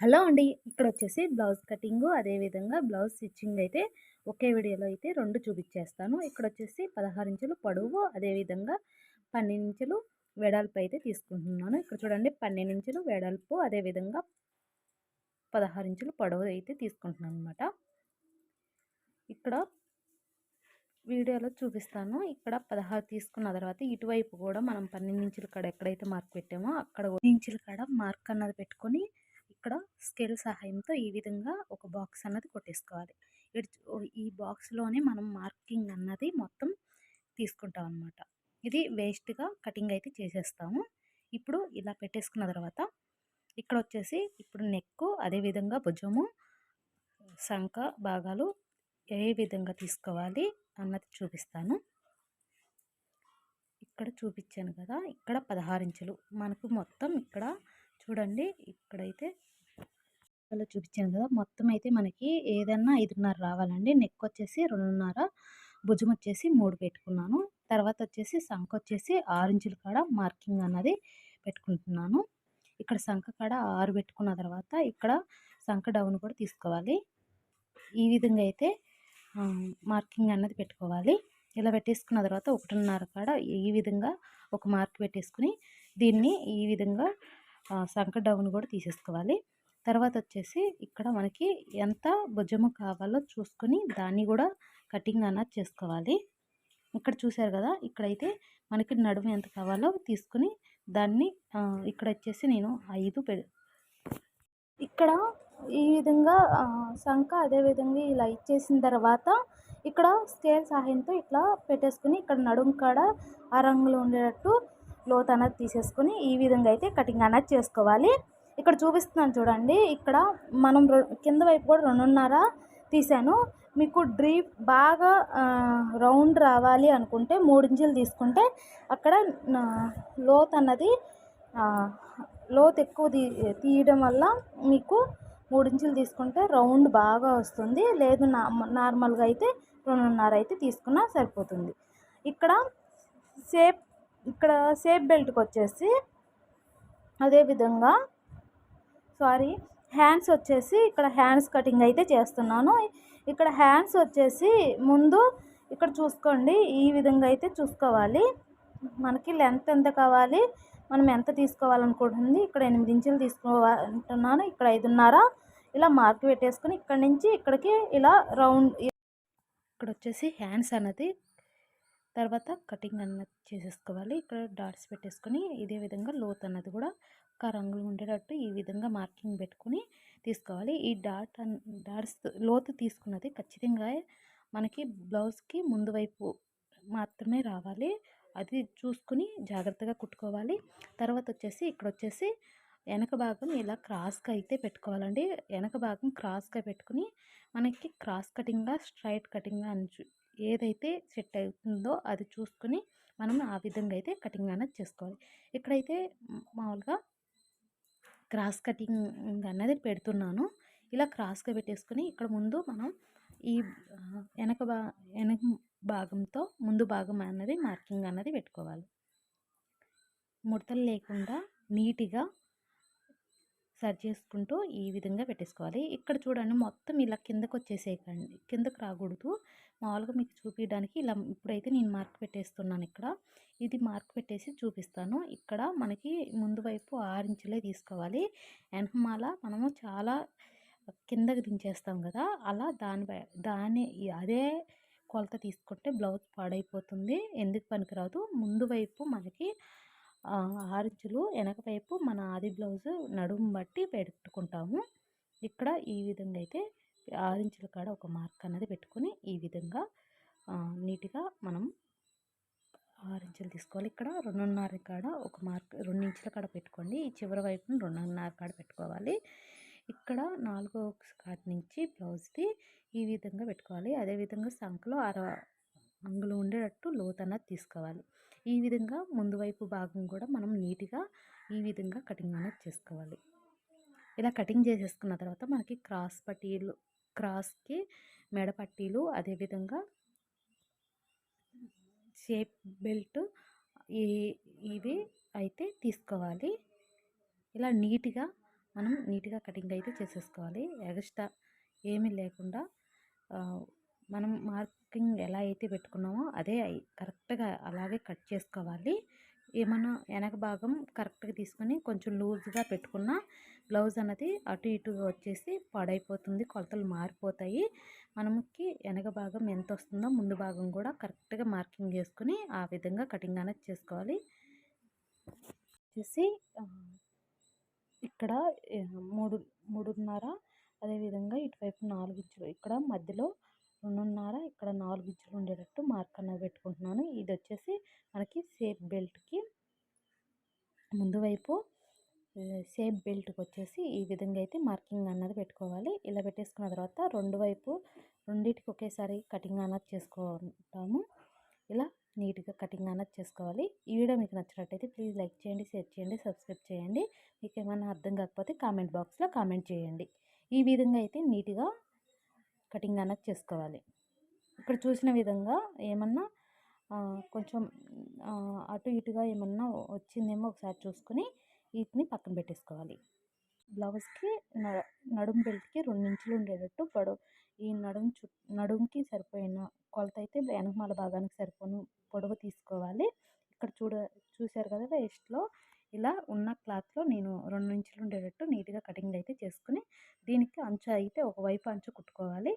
Hello అండి. ఇక్కడ వచ్చేసి బ్లౌజ్ కటింగ్ అదేవిధంగా బ్లౌజ్ స్టిచ్చింగ్ అయితే ఒకే వీడియోలో అయితే రెండు చూపించేస్తాను ఇక్కడ వచ్చేసి పదహారు ఇంచులు పొడవు అదేవిధంగా పన్నెండు ఇంచులు వెడల్పు అయితే తీసుకుంటున్నాను. ఇక్కడ చూడండి పన్నెండు ఇంచులు వెడల్పు అదేవిధంగా పదహారు ఇంచులు పొడవు అయితే తీసుకుంటున్నాను అనమాట ఇక్కడ వీడియోలో చూపిస్తాను. ఇక్కడ పదహారు తీసుకున్న తర్వాత ఇటువైపు కూడా మనం పన్నెండు ఇంచుల కాడ ఎక్కడైతే మార్క్ పెట్టామో అక్కడ ఇంచుల కాడ మార్క్ అన్నది పెట్టుకొని ఇక్కడ స్కేల్ సహాయంతో ఈ విధంగా ఒక బాక్స్ అన్నది కొట్టేసుకోవాలి. ఈ బాక్స్లోనే మనం మార్కింగ్ అన్నది మొత్తం తీసుకుంటాం అనమాట ఇది వేస్ట్గా కటింగ్ అయితే చేసేస్తాము. ఇప్పుడు ఇలా పెట్టేసుకున్న తర్వాత ఇక్కడ వచ్చేసి ఇప్పుడు నెక్ అదేవిధంగా భుజము శంఖ భాగాలు ఏ విధంగా తీసుకోవాలి అన్నది చూపిస్తాను. ఇక్కడ చూపించాను కదా ఇక్కడ పదహారు ఇంచులు. మనకు మొత్తం ఇక్కడ చూడండి ఇక్కడైతే అలా చూపించాను కదా! మొత్తం అయితే మనకి ఏదన్నా ఐదున్నర రావాలండి. నెక్ వచ్చేసి రెండున్నర భుజం వచ్చేసి మూడు పెట్టుకున్నాను. తర్వాత వచ్చేసి సంఖ వచ్చేసి ఆరు ఇంచుల కాడ మార్కింగ్ అన్నది పెట్టుకుంటున్నాను. ఇక్కడ సంఖ కాడ ఆరు పెట్టుకున్న తర్వాత ఇక్కడ సంఖ డౌన్ కూడా తీసుకోవాలి. ఈ విధంగా అయితే మార్కింగ్ అన్నది పెట్టుకోవాలి. ఇలా పెట్టేసుకున్న తర్వాత ఒకటిన్నర కాడ ఈ విధంగా ఒక మార్క్ పెట్టేసుకుని దీన్ని ఈ విధంగా సంఖ డౌన్ కూడా తీసేసుకోవాలి. తర్వాత వచ్చేసి ఇక్కడ మనకి ఎంత భుజము కావాలో చూసుకొని దాన్ని కూడా కటింగ్ అన్నది చేసుకోవాలి. ఇక్కడ చూసారు కదా ఇక్కడైతే మనకి నడుము ఎంత కావాలో తీసుకుని దాన్ని ఇక్కడ వచ్చేసి నేను ఐదు పె ఇక్కడ ఈ విధంగా సంఖ అదేవిధంగా ఇలా ఇచ్చేసిన తర్వాత ఇక్కడ స్కేల్ సహాయంతో ఇట్లా పెట్టేసుకుని ఇక్కడ నడుము కాడ ఆ రంగులో ఉండేటట్టు లోత్ అనేది తీసేసుకొని ఈ విధంగా అయితే కటింగ్ అనేది చేసుకోవాలి. ఇక్కడ చూపిస్తున్నాను చూడండి. ఇక్కడ మనం కింద వైపు కూడా రెండున్నర తీసాను మీకు డ్రీప్ బాగా రౌండ్ రావాలి అనుకుంటే మూడు ఇంచులు తీసుకుంటే అక్కడ లోత్ అన్నది లోత్ ఎక్కువ తీ తీయడం వల్ల మీకు మూడు ఇంచులు తీసుకుంటే రౌండ్ బాగా వస్తుంది. లేదు నార్మల్గా అయితే రెండున్నర అయితే తీసుకున్నా సరిపోతుంది. ఇక్కడ సేప్ ఇక్కడ సేఫ్ బెల్ట్కి వచ్చేసి అదేవిధంగా సారీ హ్యాండ్స్ వచ్చేసి ఇక్కడ హ్యాండ్స్ కటింగ్ అయితే చేస్తున్నాను. ఇక్కడ హ్యాండ్స్ వచ్చేసి ముందు ఇక్కడ చూసుకోండి ఈ విధంగా అయితే చూసుకోవాలి. మనకి లెంత్ ఎంత కావాలి మనం ఎంత తీసుకోవాలనుకుంటుంది ఇక్కడ ఎనిమిది ఇంచులు తీసుకోవాలంటున్నాను ఇక్కడ ఐదున్నర. ఇలా మార్క్ పెట్టేసుకుని ఇక్కడ నుంచి ఇక్కడికి ఇలా రౌండ్ ఇక్కడ వచ్చేసి హ్యాండ్స్ అన్నది తర్వాత కటింగ్ అన్నది చేసేసుకోవాలి. ఇక్కడ డాట్స్ పెట్టేసుకొని ఇదే విధంగా లోత్ అన్నది కూడా ఒక్క రంగులు ఉండేటట్టు ఈ విధంగా మార్కింగ్ పెట్టుకుని తీసుకోవాలి. ఈ డాట్ డాట్స్ లోతు తీసుకున్నది ఖచ్చితంగా మనకి బ్లౌజ్కి ముందు వైపు మాత్రమే రావాలి. అది చూసుకుని జాగ్రత్తగా కుట్టుకోవాలి. తర్వాత వచ్చేసి ఇక్కడ వచ్చేసి వెనక భాగం ఇలా క్రాస్గా అయితే పెట్టుకోవాలండి. వెనక భాగం క్రాస్గా పెట్టుకుని మనకి క్రాస్ కటింగ్గా స్ట్రైట్ కటింగ్గా అని ఏదైతే సెట్ అవుతుందో అది చూసుకుని మనం ఆ విధంగా అయితే కటింగ్ అనేది చేసుకోవాలి. ఇక్కడైతే మామూలుగా క్రాస్ కటింగ్ అన్నది పెడుతున్నాను. ఇలా క్రాస్గా పెట్టేసుకొని ఇక్కడ ముందు మనం ఈ వెనక భా వెనక భాగంతో ముందు భాగం అన్నది మార్కింగ్ అన్నది పెట్టుకోవాలి. ముడతలు లేకుండా నీట్గా సరి చేసుకుంటూ ఈ విధంగా పెట్టేసుకోవాలి. ఇక్కడ చూడండి మొత్తం ఇలా కిందకు వచ్చేసేయకండి. కిందకు రాకూడదు. మామూలుగా మీకు చూపించడానికి ఇలా ఇప్పుడైతే నేను మార్క్ పెట్టేస్తున్నాను ఇక్కడ. ఇది మార్క్ పెట్టేసి చూపిస్తాను. ఇక్కడ మనకి ముందు వైపు ఆరు ఇంచులే తీసుకోవాలి. వెనకమాల మనము చాలా కిందకి దించేస్తాం కదా. అలా దాని దాని అదే కొలత తీసుకుంటే బ్లౌజ్ పాడైపోతుంది. ఎందుకు పనికిరాదు? ముందు వైపు మనకి ఆరించులు వెనక వైపు మన ఆది బ్లౌజ్ నడుము బట్టి పెట్టుకుంటాము. ఇక్కడ ఈ విధంగా అయితే ఆరించుల కాడ ఒక మార్క్ అనేది పెట్టుకొని ఈ విధంగా నీట్గా మనం ఆరించులు తీసుకోవాలి. ఇక్కడ రెండున్నర కాడ ఒక మార్క్ రెండు ఇంచుల కాడ పెట్టుకోండి. ఈ చివరి వైపున రెండున్నర కాడ పెట్టుకోవాలి. ఇక్కడ నాలుగో కాడ నుంచి బ్లౌజ్ది ఈ విధంగా పెట్టుకోవాలి. అదేవిధంగా సంఖలో అర అంగులు ఉండేటట్టు లోత్ అన్నది తీసుకోవాలి. ఈ విధంగా ముందు వైపు భాగం కూడా మనం నీట్గా ఈ విధంగా కటింగ్ అనేది చేసుకోవాలి. ఇలా కటింగ్ చేసేసుకున్న తర్వాత మనకి క్రాస్ పట్టీలు క్రాస్కి మెడ పట్టీలు అదేవిధంగా షేప్ బెల్ట్ ఈ ఇవి అయితే తీసుకోవాలి. ఇలా నీట్గా మనం నీట్గా కటింగ్ అయితే చేసేసుకోవాలి. ఎగస్ట్రా ఏమీ లేకుండా మనం మార్కింగ్ ఎలా అయితే పెట్టుకున్నామో అదే కరెక్ట్గా అలాగే కట్ చేసుకోవాలి. ఏమన్నా వెనక భాగం కరెక్ట్గా తీసుకొని కొంచెం లూజ్గా పెట్టుకున్న బ్లౌజ్ అన్నది అటు ఇటుగా వచ్చేసి పాడైపోతుంది కొలతలు మారిపోతాయి. మనకి వెనక భాగం ఎంత వస్తుందో ముందు భాగం కూడా కరెక్ట్గా మార్కింగ్ చేసుకుని ఆ విధంగా కటింగ్ అనేది చేసుకోవాలి. వచ్చేసి ఇక్కడ మూడు మూడున్నర అదేవిధంగా ఇటువైపు నాలుగు ఇంచులు ఇక్కడ మధ్యలో రెండున్నర ఇక్కడ నాలుగు ఇంచులు ఉండేటట్టు మార్క్ అన్నది పెట్టుకుంటున్నాను. ఇది వచ్చేసి మనకి సేఫ్ బెల్ట్కి ముందు వైపు సేఫ్ బెల్ట్కి వచ్చేసి ఈ విధంగా అయితే మార్కింగ్ అన్నది పెట్టుకోవాలి. ఇలా పెట్టేసుకున్న తర్వాత రెండు వైపు రెండింటికి ఒకేసారి కటింగ్ అన్నది చేసుకుంటాము. ఇలా నీట్గా కటింగ్ అన్నది చేసుకోవాలి. ఈ వీడియో మీకు నచ్చినట్టయితే ప్లీజ్ లైక్ చేయండి షేర్ చేయండి సబ్స్క్రైబ్ చేయండి. మీకు ఏమైనా అర్థం కాకపోతే కామెంట్ బాక్స్లో కామెంట్ చేయండి. ఈ విధంగా అయితే నీట్గా కటింగ్ అనేది చేసుకోవాలి. ఇక్కడ చూసిన విధంగా ఏమన్నా కొంచెం అటు ఇటుగా ఏమన్నా వచ్చిందేమో ఒకసారి చూసుకొని వీటిని పక్కన పెట్టేసుకోవాలి. బ్లౌజ్కి నడుం బెల్ట్కి రెండు ఇంచులు ఉండేటట్టు పొడవు ఈ నడుం చు నడుంకి సరిపోయిన కొలత అయితే వెనకమాల భాగానికి సరిపోను పొడవు తీసుకోవాలి. ఇక్కడ చూడ చూశారు కదా వేస్ట్లో ఇలా ఉన్న క్లాత్లో నేను రెండు ఇంచులు ఉండేటట్టు నీట్గా కటింగ్ అయితే చేసుకుని దీనికి అంచు అయితే ఒకవైపు అంచు కుట్టుకోవాలి.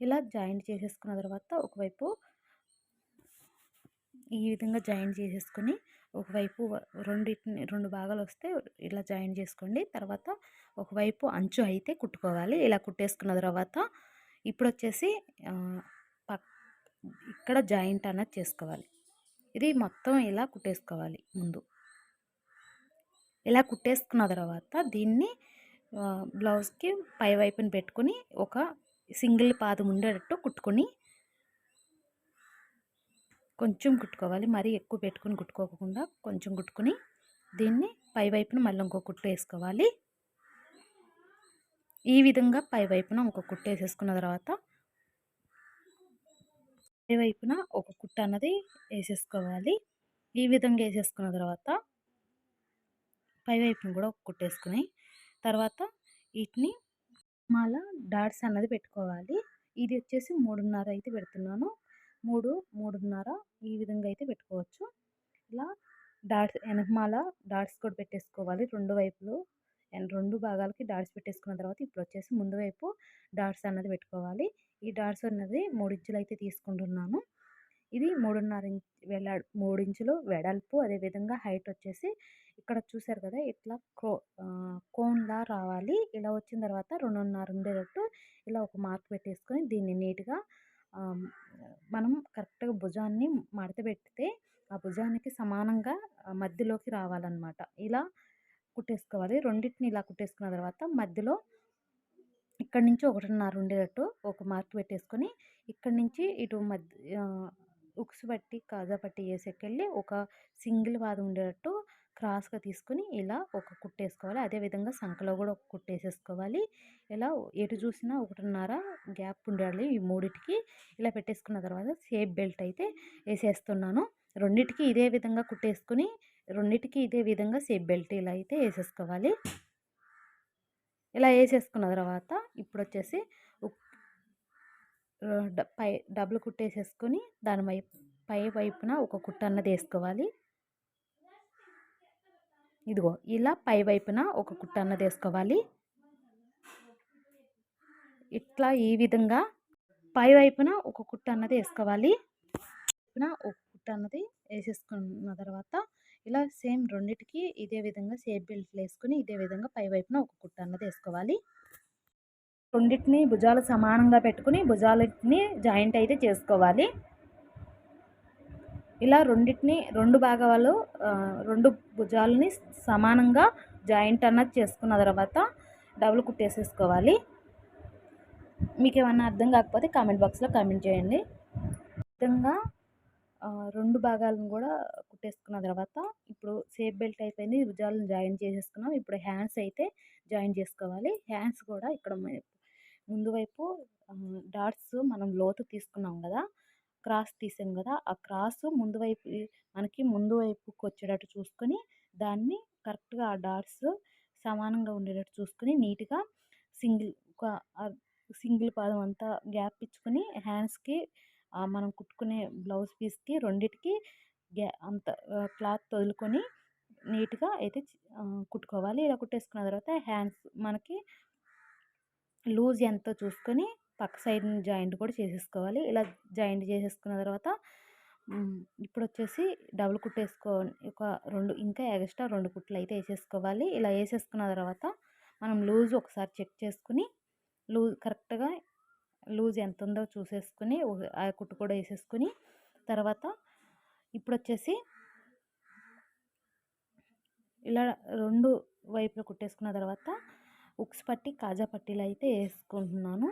ఇలా జాయింట్ చేసేసుకున్న తర్వాత ఒకవైపు ఈ విధంగా జాయింట్ చేసేసుకొని ఒకవైపు రెండింటిని రెండు భాగాలు వస్తే ఇలా జాయిన్ చేసుకోండి. తర్వాత ఒకవైపు అంచు అయితే కుట్టుకోవాలి. ఇలా కుట్టేసుకున్న తర్వాత ఇప్పుడు వచ్చేసి పక్ ఇక్కడ జాయింట్ అన్నది చేసుకోవాలి. ఇది మొత్తం ఇలా కుట్టేసుకోవాలి ముందు. ఇలా కుట్టేసుకున్న తర్వాత దీన్ని బ్లౌజ్కి పై వైపున పెట్టుకొని ఒక సింగిల్ పాదం ఉండేటట్టు కుట్టుకొని కొంచెం కుట్టుకోవాలి. మరీ ఎక్కువ పెట్టుకుని కుట్టుకోకుండా కొంచెం కుట్టుకుని దీన్ని పై వైపున మళ్ళీ ఇంకో కుట్టు వేసుకోవాలి. ఈ విధంగా పై వైపున ఒక కుట్టు వేసేసుకున్న తర్వాత వైపున ఒక కుట్ట అన్నది వేసేసుకోవాలి ఈ విధంగా వేసేసుకున్న తర్వాత పై వైపున కూడా ఒక కుట్టేసుకుని తర్వాత వీటిని మళ్ళా డాట్స్ అన్నది పెట్టుకోవాలి. ఇది వచ్చేసి మూడున్నర అయితే పెడుతున్నాను. మూడు మూడున్నర ఈ విధంగా అయితే పెట్టుకోవచ్చు. ఇలా డాట్స్ వెనకమాల డాట్స్ కూడా పెట్టేసుకోవాలి. రెండు వైపులు రెండు భాగాలకి డాట్స్ పెట్టేసుకున్న తర్వాత ఇప్పుడు వచ్చేసి ముందు వైపు డాట్స్ అన్నది పెట్టుకోవాలి. ఈ డాట్స్ అన్నది మూడించులు అయితే తీసుకుంటున్నాను. ఇది మూడున్నర ఇంచ్ వెలా మూడు ఇంచులు వెడల్పు అదేవిధంగా హైట్ వచ్చేసి ఇక్కడ చూసారు కదా ఇట్లా క్రో కోన్లా రావాలి. ఇలా వచ్చిన తర్వాత రెండున్నర ఉండేటట్టు ఇలా ఒక మార్క్ పెట్టేసుకొని దీన్ని నీట్గా మనం కరెక్ట్గా భుజాన్ని మడత పెడితే ఆ భుజానికి సమానంగా మధ్యలోకి రావాలన్నమాట. ఇలా కుట్టేసుకోవాలి. రెండింటిని ఇలా కుట్టేసుకున్న తర్వాత మధ్యలో ఇక్కడ నుంచి ఒకటిన్నర ఉండేటట్టు ఒక మార్క్ పెట్టేసుకొని ఇక్కడ నుంచి ఇటు మధ్య ఉక్స్ పట్టి కాజా పట్టి వేసేకెళ్ళి ఒక సింగిల్ వాదం ఉండేటట్టు క్రాస్గా తీసుకుని ఇలా ఒక కుట్టేసుకోవాలి. అదేవిధంగా సంఖలో కూడా ఒక కుట్టేసేసుకోవాలి. ఇలా ఎటు చూసినా ఒకటిన్నర గ్యాప్ ఉండాలి ఈ మూడిటికి ఇలా పెట్టేసుకున్న తర్వాత సేఫ్ బెల్ట్ అయితే వేసేస్తున్నాను. రెండిటికి ఇదే విధంగా కుట్టేసుకుని రెండిటికి ఇదే విధంగా సేఫ్ బెల్ట్ ఇలా అయితే వేసేసుకోవాలి. ఇలా వేసేసుకున్న తర్వాత ఇప్పుడు వచ్చేసి పై డబ్బులు కుట్టేసేసుకొని దాని వైపు పై వైపున ఒక కుట్ట అన్నది వేసుకోవాలి ఇదిగో ఇలా పై వైపున ఒక కుట్ట అన్నది వేసుకోవాలి ఇట్లా ఈ విధంగా పై వైపున ఒక కుట్ట అన్నది వేసుకోవాలి ఒక కుట్ట అన్నది వేసేసుకున్న తర్వాత ఇలా సేమ్ రెండిటికి ఇదే విధంగా సేఫ్ బెల్ట్లు వేసుకుని ఇదే విధంగా పై వైపున ఒక కుట్ట అన్నది వేసుకోవాలి. రెండింటిని భుజాలు సమానంగా పెట్టుకుని భుజాలని జాయింట్ అయితే చేసుకోవాలి. ఇలా రెండింటిని రెండు భాగాలు రెండు భుజాలని సమానంగా జాయింట్ అన్నది చేసుకున్న తర్వాత డబుల్ కుట్టేసేసుకోవాలి. మీకు ఏమన్నా అర్థం కాకపోతే కామెంట్ బాక్స్లో కామెంట్ చేయండి. విధంగా రెండు భాగాలను కూడా కుట్టేసుకున్న తర్వాత ఇప్పుడు సేఫ్ బెల్ట్ అయిపోయింది. భుజాలను జాయిన్ చేసేసుకున్నాం. ఇప్పుడు హ్యాండ్స్ అయితే జాయిన్ చేసుకోవాలి. హ్యాండ్స్ కూడా ఇక్కడ ముందు వైపు డాట్స్ మనం లోతు తీసుకున్నాం కదా క్రాస్ తీసాం కదా ఆ క్రాస్ ముందు వైపు మనకి ముందు వైపుకి వచ్చేటట్టు చూసుకొని దాన్ని కరెక్ట్గా ఆ డాట్స్ సమానంగా ఉండేటట్టు చూసుకుని నీట్గా సింగిల్ ఒక సింగిల్ పాదం అంతా గ్యాప్ ఇచ్చుకొని హ్యాండ్స్కి మనం కుట్టుకునే బ్లౌజ్ పీస్కి రెండిటికి గ్యా అంత క్లాత్ వదులుకొని నీట్గా అయితే కుట్టుకోవాలి. ఇలా కుట్టేసుకున్న తర్వాత హ్యాండ్స్ మనకి లూజ్ ఎంతో చూసుకొని పక్క సైడ్ జాయింట్ కూడా చేసేసుకోవాలి. ఇలా జాయింట్ చేసేసుకున్న తర్వాత ఇప్పుడు వచ్చేసి డబుల్ కుట్టేసుకో ఒక రెండు ఇంకా ఎక్స్ట్రా రెండు కుట్లు అయితే వేసేసుకోవాలి. ఇలా వేసేసుకున్న తర్వాత మనం లూజ్ ఒకసారి చెక్ చేసుకుని లూజ్ కరెక్ట్గా లూజ్ ఎంత ఉందో చూసేసుకుని ఆ కుట్టు కూడా వేసేసుకుని తర్వాత ఇప్పుడు వచ్చేసి ఇలా రెండు వైపులు కుట్టేసుకున్న తర్వాత ఉక్స్ పట్టి కాజా పట్టీలు అయితే వేసుకుంటున్నాను.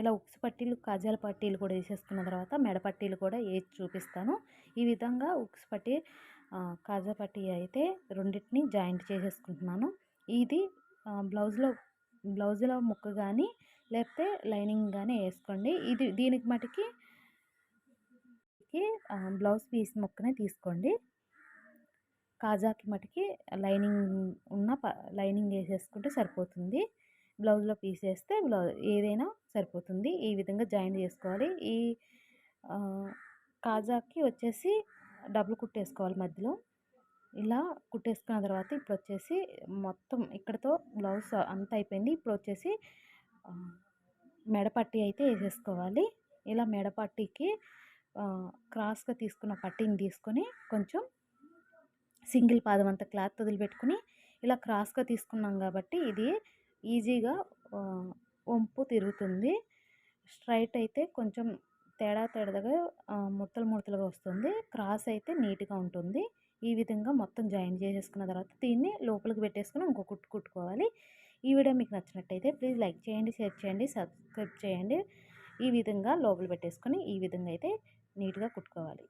ఇలా ఉక్స్ పట్టీలు కాజాల పట్టీలు కూడా వేసేసుకున్న తర్వాత మెడ పట్టీలు కూడా వేసి చూపిస్తాను. ఈ విధంగా ఉక్స్ పట్టి కాజా పట్టీ అయితే రెండింటిని జాయింట్ చేసేసుకుంటున్నాను. ఇది బ్లౌజ్లో బ్లౌజ్లో ముక్క కానీ లేకపోతే లైనింగ్ కానీ వేసుకోండి ఇది దీనికి మటుకి బ్లౌజ్ పీస్ మొక్కనే తీసుకోండి. కాజాకి మటుకి లైనింగ్ ఉన్న లైనింగ్ వేసేసుకుంటే సరిపోతుంది. బ్లౌజ్లో పీస్ వేస్తే బ్లౌజ్ ఏదైనా సరిపోతుంది. ఈ విధంగా జాయిన్ చేసుకోవాలి. ఈ కాజాకి వచ్చేసి డబుల్ కుట్టేసుకోవాలి మధ్యలో. ఇలా కుట్టేసుకున్న తర్వాత ఇప్పుడు వచ్చేసి మొత్తం ఇక్కడతో బ్లౌజ్ అంత అయిపోయింది. ఇప్పుడు వచ్చేసి మెడపట్టి అయితే వేసేసుకోవాలి ఇలా మెడపట్టికి క్రాస్గా తీసుకున్న పట్టీని తీసుకొని కొంచెం సింగిల్ పాదం అంత క్లాత్ వదిలిపెట్టుకుని ఇలా క్రాస్గా తీసుకున్నాం కాబట్టి ఇది ఈజీగా వంపు తిరుగుతుంది. స్ట్రైట్ అయితే కొంచెం తేడా తేడాగా ముడతలు ముడతలుగా వస్తుంది. క్రాస్ అయితే నీట్గా ఉంటుంది. ఈ విధంగా మొత్తం జాయిన్ చేసేసుకున్న తర్వాత దీన్ని లోపలికి పెట్టేసుకుని ఇంకో కుట్టు కుట్టుకోవాలి. ఈ వీడియో మీకు నచ్చినట్టయితే ప్లీజ్ లైక్ చేయండి షేర్ చేయండి సబ్స్క్రైబ్ చేయండి. ఈ విధంగా లోపల పెట్టేసుకొని ఈ విధంగా అయితే నీట్గా కుట్టుకోవాలి.